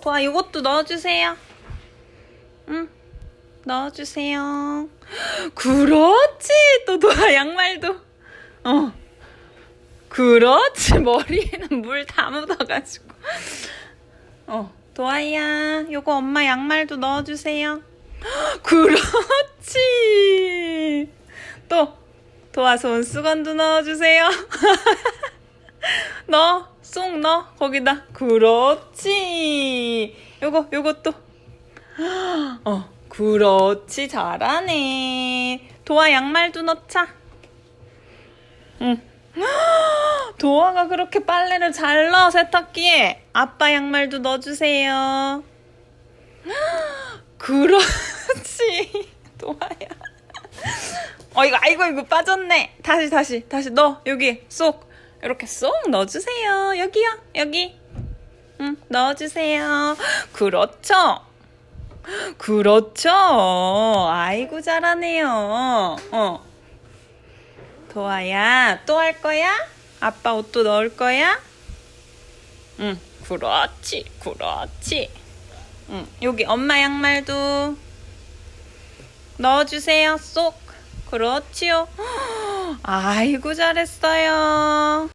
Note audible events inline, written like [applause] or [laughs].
도아 이것도 넣어주세요. 응, 넣어주세요. 그렇지. 또 도아 양말도. 어. 그렇지. 머리에는 물 다 묻어가지고. 어, 도아야. 요거 엄마 양말도 넣어주세요. 그렇지. 또 도아 손 수건도 넣어주세요. [laughs] 넣어, 쏙 넣어 거기다. 그렇지. 요거 요것도. 어, 그렇지 잘하네. 도아 양말도 넣자. 응. 도아가 그렇게 빨래를 잘 넣어 세탁기에. 아빠 양말도 넣어주세요. 그렇지. [laughs] 도아야. 어 이거 아이고 이거 빠졌네. 다시 다시 다시 넣어 여기 쏙 이렇게 쏙 넣어주세요. 여기요 여기. 응 넣어주세요. 그렇죠. 그렇죠. 아이고 잘하네요. 어. 도아야 또 할 거야? 아빠 옷도 넣을 거야? 응 그렇지 그렇지. 응 여기 엄마 양말도 넣어주세요. 쏙. 그렇지요. [gasps] 아이고, 잘했어요.